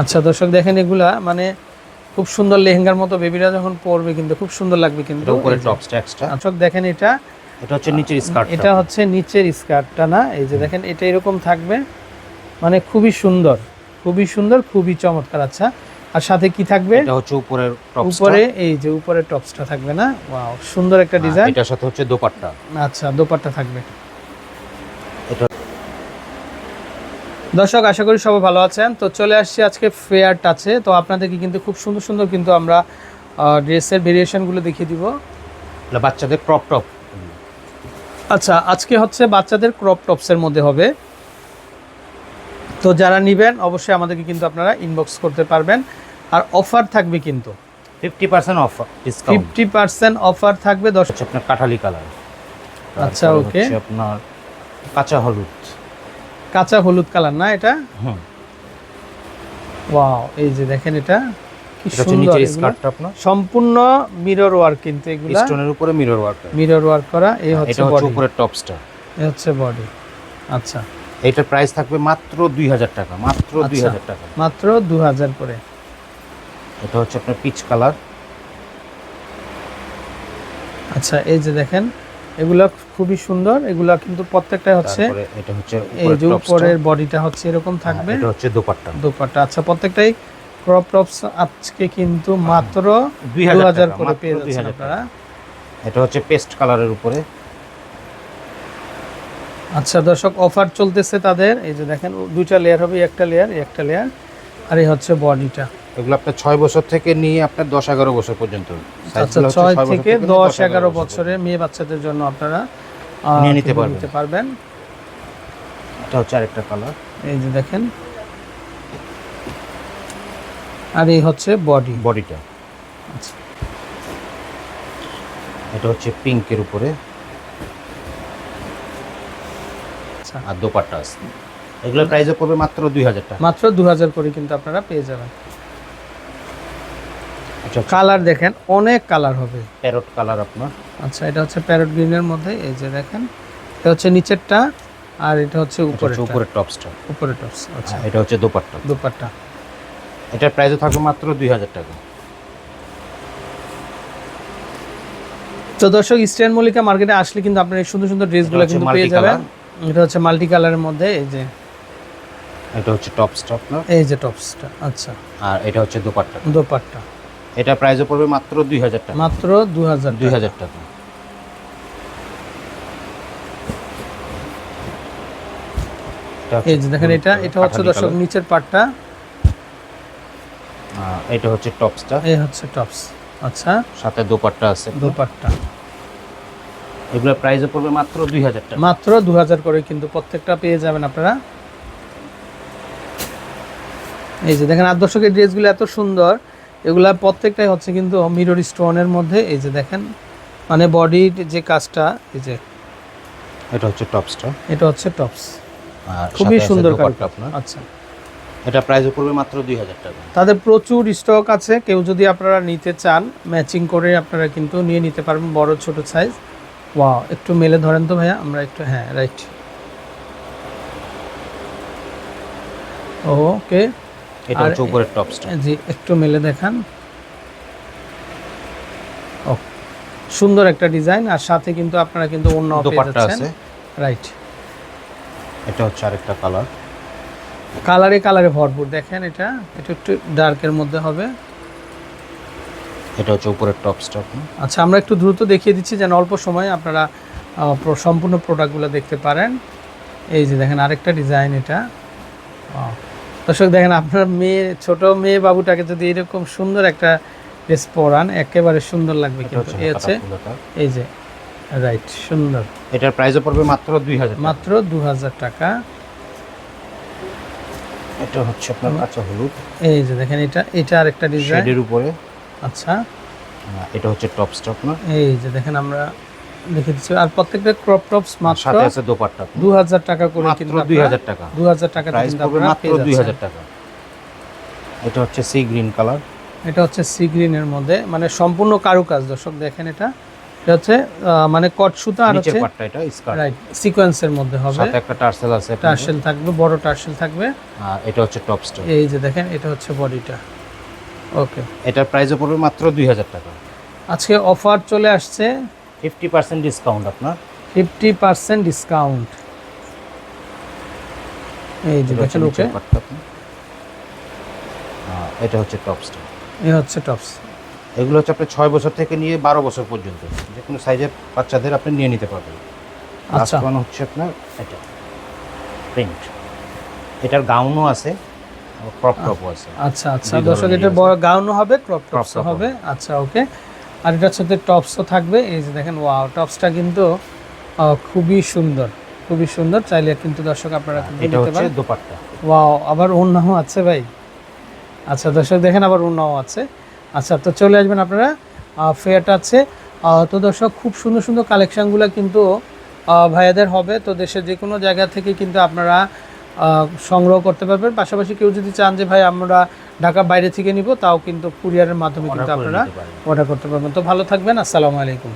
আচ্ছা দর্শক দেখেন এগুলা মানে খুব সুন্দর লেহেঙ্গার মতো বেবিরা যখন পরবে কিন্তু খুব সুন্দর লাগবে কিন্তু। এটা উপরে। টপসটা এক্সট্রা দর্শক দেখেন এটা। এটা হচ্ছে নিচের স্কার্ট এটা হচ্ছে নিচের স্কার্টটা না? এই যে দেখেন এটা এরকম থাকবে মানে খুবই সুন্দর খুবই সুন্দর খুবই চমৎকার। আচ্ছা আর সাথে কি থাকবে? এটা হচ্ছে উপরের টপসটা উপরে এই যে উপরে টপসটা থাকবে না? ওয়াও সুন্দর একটা ডিজাইন এটার সাথে হচ্ছে দোপাট্টা। আচ্ছা দোপাট্টা থাকবে এটা দর্শক আশা করি সবাই ভালো আছেন। তো চলে আসছি আজকে ফেয়ার টাচে তো আপনাদেরকে কিন্তু খুব সুন্দর সুন্দর কিন্তু আমরা ড্রেসের ভেরিয়েশনগুলো দেখিয়ে দিব। বাচ্চাদের ক্রপ টপ আচ্ছা আজকে হচ্ছে বাচ্চাদের ক্রপ টপসের মধ্যে হবে। তো যারা নেবেন অবশ্যই আমাদেরকে কিন্তু আপনারা ইনবক্স করতে পারবেন। আর অফার থাকবে কিন্তু। Fifty percent offer fifty percent offer থাকবে দশ আপনার কাঠালি কালার আচ্ছা, ওকে আপনার কাঁচা হলুদ। কাঁচা হলুদ কালার না এটা? হুম ওয়াও এই যে দেখেন এটা কি সুন্দর স্কার্টটা আপনার। সম্পূর্ণ মিরর ওয়ার্ক কিন্তু এগুলা। স্টোনের উপরে মিরর ওয়ার্ক মিরর ওয়ার্ক করা এই হচ্ছে এটা হচ্ছে বডি টপসটা। এই হচ্ছে বডি আচ্ছা। এটার প্রাইস থাকবে মাত্র দুই হাজার টাকা মাত্র দুই আচ্ছা। হাজার টাকা। মাত্র দু হাজার করে। এটা হচ্ছে আপনার পিচ কালার আচ্ছা এই যে দেখেন এগুলা খুবই সুন্দর এগুলা কিন্তু প্রত্যেকটা হচ্ছে এটা হচ্ছে এই যে উপরের বডিটা হচ্ছে এরকম থাকবে। এটা হচ্ছে দোপাট্টা। দোপাট্টা আচ্ছা প্রত্যেকটাই ক্রপ টপস আজকে কিন্তু মাত্র হাজার হাজার টাকা, করে পেয়ে 2000 যাচ্ছেন আপনারা। এটা হচ্ছে পেস্ট কালারের উপরে। আচ্ছা দর্শক অফার চলতেছে তাদের। এই যে দেখেন দুইটা লেয়ার হবে একটা লেয়ার একটা লেয়ার আর এই হচ্ছে বডিটা এগুলো আপনার ছয় বছর থেকে নিয়ে আপনার দশ এগারো বছর পর্যন্ত। আচ্ছা ছয় থেকে দশ এগারো বছরে মেয়ে বাচ্চাদের জন্য আপনারা নিয়ে নিতে পারবেন। নিতে পারবেন। এটা হচ্ছে আরেকটা কালার এই যে দেখেন। আর এই হচ্ছে বডি বডিটা আচ্ছা। এটা হচ্ছে পিঙ্কের উপরে। আচ্ছা। আর দোপাট্টা আছে। এগুলোর প্রাইসও পড়বে মাত্র দুই হাজার টাকা। মাত্র দু হাজার করে কিন্তু আপনারা পেয়ে যাবেন। আচ্ছা কালার দেখেন অনেক কালার হবে। প্যারট কালার আপনার। আচ্ছা এটা হচ্ছে প্যারট গ্রিনের মধ্যে এই যে দেখেন। এটা হচ্ছে নিচেরটা আর এটা হচ্ছে উপরে উপরের টপসটা। উপরে টপস আচ্ছা। এটা হচ্ছে দোপাট্টা। দুপাট্টা। এটার প্রাইসও থাকবে মাত্র দুই হাজার টাকা। তো দর্শক ইস্টার্ন মল্লিকা মার্কেটে আসলে কিন্তু আপনার এই সুন্দর সুন্দর ড্রেসগুলো কিন্তু পেয়ে যাবেন। এটা হচ্ছে মাল্টি কালারের মধ্যে এই যে। এটা হচ্ছে টপসটা আপনার। এই যে টপসটা আচ্ছা। আর এটা হচ্ছে দোপাট্টা। দোপাট্টা। এটা প্রাইসও পড়বে মাত্র দুই হাজার টাকা। মাত্র দু হাজার দুই হাজার টাকা। এই যে দেখেন এটা এটা হচ্ছে দর্শক নিচের পাটটা। এটা হচ্ছে টপসটা। এই হচ্ছে টপস। আচ্ছা। সাথে দোপাট্টা আছে। দোপাট্টা। এগুলোর প্রাইসও পড়বে মাত্র দুই হাজার টাকা। মাত্র দু হাজার করে কিন্তু প্রত্যেকটা পেয়ে যাবেন আপনারা। এই যে দেখেন আর দর্শকের ড্রেসগুলো এত সুন্দর। এগুলা প্রত্যেকটাই হচ্ছে কিন্তু মিরর স্টোনের মধ্যে এই যে দেখেন মানে বডির যে কাজটা এই যে এটা হচ্ছে টপসটা এটা হচ্ছে টপস আর খুবই সুন্দর আচ্ছা। এটা প্রাইসও পড়বে মাত্র দুই হাজার টাকা। তাদের প্রচুর স্টক আছে কেউ যদি আপনারা নিতে চান ম্যাচিং করে আপনারা কিন্তু নিয়ে নিতে পারবেন বড় ছোট সাইজ ওয়াও একটু মেলে ধরেন তো ভাইয়া আমরা একটু হ্যাঁ রাইট ওকে এটা হচ্ছে উপরের টপসটা জি একটু মেলে দেখান। ও সুন্দর একটা ডিজাইন আর সাথে কিন্তু আপনারা কিন্তু অন্য দোপাট্টা আছে। রাইট এটা হচ্ছে আরেকটা কালার কালারে কালারে ভরপুর। দেখেন এটা এটা একটু ডার্কের মধ্যে হবে। এটা হচ্ছে উপরের টপ আপনার আচ্ছা আমরা একটু দ্রুত দেখিয়ে দিচ্ছি যেন অল্প সময়ে আপনারা সম্পূর্ণ প্রোডাক্টগুলো দেখতে পারেন। এই যে দেখেন আরেকটা ডিজাইন এটা. দর্শক দেখেন আপনার মেয়ে ছোট মেয়ে বাবুটাকে যদি এরকম সুন্দর একটা ড্রেস পরান একেবারে সুন্দর লাগবে কিন্তু। এই হচ্ছে এই যে রাইট সুন্দর। এটার প্রাইসও পড়বে মাত্র দুই হাজার মাত্র দু হাজার টাকা। এটা হচ্ছে আপনার কাঁচা হলুদ। এই যে দেখেন এটা এটা আরেকটা ডিজাইন শেডের উপরে। আচ্ছা। এটা হচ্ছে টপসটা না? এই যে দেখেন আমরা দেখে দিচ্ছি আর প্রত্যেকটা ক্রপ টপস মাত্র সাথে আছে দোপাট্টা। আপনার। দু হাজার টাকা করে কিন্তু মাত্র দুই হাজার টাকা। দু হাজার টাকা প্রাইস পড়বে মাত্র পেয়ে দুই যাচ্ছেন। হাজার টাকা। এটা হচ্ছে সি গ্রিন কালার এটা হচ্ছে সি গ্রিনের মধ্যে। মানে সম্পূর্ণ কারুকাজ দর্শক দেখেন এটা। এটা হচ্ছে মানে কট সুতা আর হচ্ছে পাটটা এটা স্কার্ট রাইট সিকোয়েন্সের মধ্যে হবে। সাথে একটা টার্সেল আছে। টার্সেল থাকবে বড় টার্সেল থাকবে। আর এটা হচ্ছে টপ স্টোর এই যে দেখেন এটা হচ্ছে বডিটা। ওকে এটার প্রাইসও পড়বে মাত্র দুই হাজার টাকা। আজকে অফার চলে আসছে ফিফটি পার্সেন্ট ডিসকাউন্ট আপনার? Fifty percent discount. এই যে এটা হচ্ছে দেখেন ওকে। আর এটা হচ্ছে টপ স্টোর এই হচ্ছে টপস এগুলো হচ্ছে আপনার ছয় বছর থেকে নিয়ে বারো বছর পর্যন্ত। যে কোনো সাইজের বাচ্চাদের আপনি নিয়ে নিতে পারবেন। আচ্ছা। হচ্ছে আপনার এটা। প্রিন্ট এটার গাউনও আছে ক্রপ টপও আছে। আচ্ছা আচ্ছা। দর্শক এটা গাউনও হবে ক্রপ টপসও হবে। আচ্ছা ওকে। আর এটার সাথে টপসও থাকবে। এই যে দেখেন ওয়াও টপসটা কিন্তু খুবই সুন্দর খুবই সুন্দর। চাইলে কিন্তু দর্শক আপনারা কিন্তু এটা নিতে হচ্ছে পারেন। দোপাট্টা। ওয়াও আবার ওড়নাও আছে ভাই। আচ্ছা দর্শক দেখেন আবার ওড়নাও আছে। আচ্ছা তো চলে আসবেন আপনারা ফেয়ারটা আছে তো দর্শক খুব সুন্দর সুন্দর কালেকশানগুলো কিন্তু ভাইয়াদের হবে। তো দেশের যে কোনো জায়গা থেকে কিন্তু আপনারা সংগ্রহ করতে পারবেন। পাশাপাশি কেউ যদি চান যে ভাই আমরা ঢাকা বাইরে থেকে নিব তাও কিন্তু কুরিয়ারের মাধ্যমে কিন্তু আপনারা অর্ডার করতে পারবেন। তো ভালো থাকবেন। আসসালামু আলাইকুম।